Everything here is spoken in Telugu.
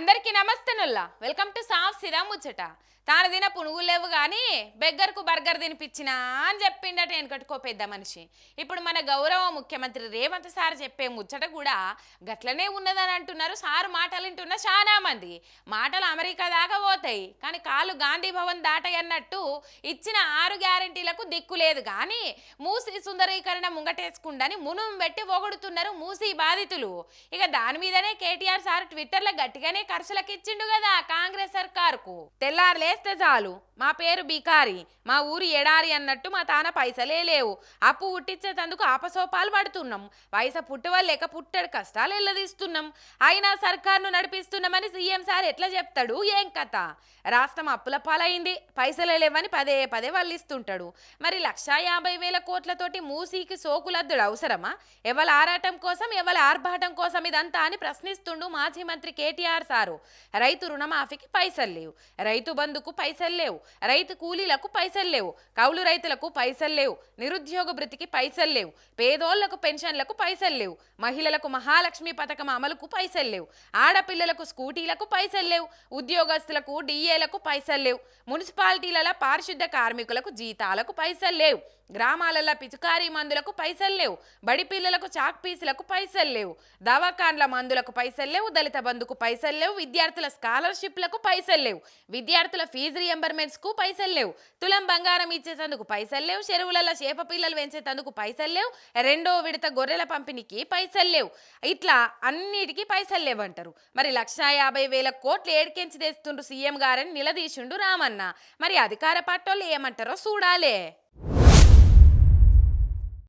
అందరికీ నమస్తేనుల్లా వెల్కమ్ టు సాఫ్ సిరా ముచ్చట. తాను తిన పునుగులు లేవు కానీ బెగ్గర్కు బర్గర్ తినిపించినా అని చెప్పిండట వెనకట్టుకో పెద్ద మనిషి. ఇప్పుడు మన గౌరవ ముఖ్యమంత్రి రేవంత్ సార్ చెప్పే ముచ్చట కూడా గట్లనే ఉన్నదని అంటున్నారు. సార్ మాటలు వింటున్న చాలా మంది. మాటలు అమెరికా దాకా పోతాయి. కానీ కాళ్ళు గాంధీ భవన్ దాటాయి అన్నట్టు ఇచ్చిన ఆరు గ్యారంటీలకు దిక్కు లేదు. కానీ మూసి సుందరీకరణ ముంగటేసుకుండని మునుం పెట్టి పొగుడుతున్నారు మూసి బాధితులు. ఇక దాని మీదనే కేటీఆర్ సార్ ట్విట్టర్లో గట్టిగానే ఖర్చులకు ఇచ్చిండు కదా కాంగ్రెస్ సర్కారుకు. తెల్లారు లేస్తే చాలు. మా పేరు బికారి మా ఊరు ఎడారి అన్నట్టు మా తాన పైసలే లేవు. అప్పు పుట్టించేందుకు ఆపసోపాలు పడుతున్నాం. పైసా పుట్టువ లేక పుట్టడు కష్టాలు ఎల్లదీస్తున్నాం. అయినా సర్కార్ను నడిపిస్తున్నామని సీఎం సార్ ఎట్లా చెప్తాడు? ఏం కథ? రాష్ట్రం అప్పుల పాలైంది పైసలే లేవని పదే పదే వల్లిస్తుంటాడు. మరి లక్షా యాభై వేల కోట్లతోటి మూసీకి సోకులద్దుడు అవసరమా? ఎవల ఆరాటం కోసం ఎవల ఆర్భాటం కోసం ఇదంతా అని ప్రశ్నిస్తుండు మాజీ మంత్రి కేటీఆర్ సారు. రైతు రుణమాఫీకి పైసలు లేవు. రైతు బంధుకు పైసలు లేవు. రైతు కూలీలకు పైసలు లేవు కౌలు రైతులకు పైసలు లేవు నిరుద్యోగ భృతికి పైసలు లేవు పేదోళ్ళకు పెన్షన్లకు పైసలు లేవు మహిళలకు మహాలక్ష్మి పథకం అమలుకు పైసలు లేవు ఆడపిల్లలకు స్కూటీలకు పైసలు లేవు ఉద్యోగస్తులకు డిఏలకు పైసలు లేవు మున్సిపాలిటీలలో పారిశుద్ధ కార్మికులకు జీతాలకు పైసలు లేవు గ్రామాలలో పిచుకారీ మందులకు పైసలు లేవు బడి పిల్లలకు చాక్ పీసులకు పైసలు లేవు దవాఖాన్ల మందులకు పైసలు లేవు దళిత బంధుకు పైసలు లేవు విద్యార్థుల స్కాలర్షిప్లకు పైసలు లేవు విద్యార్థుల ఫీజు డ్రెస్కు పైసలు లేవు. తులం బంగారం ఇచ్చేటందుకు పైసలు లేవు. చెరువులలో చేప పిల్లలు పెంచేటందుకు పైసలు లేవు. రెండో విడత గొర్రెల పంపిణీకి పైసలు లేవు. ఇట్లా అన్నిటికీ పైసలు లేవంటారు. మరి లక్షా యాభై వేల కోట్లు ఏడికెంచి తెస్తుండ్రు సీఎం గారని నిలదీసిండు రామన్న. మరి అధికార పట్టోళ్ళు ఏమంటారో చూడాలే.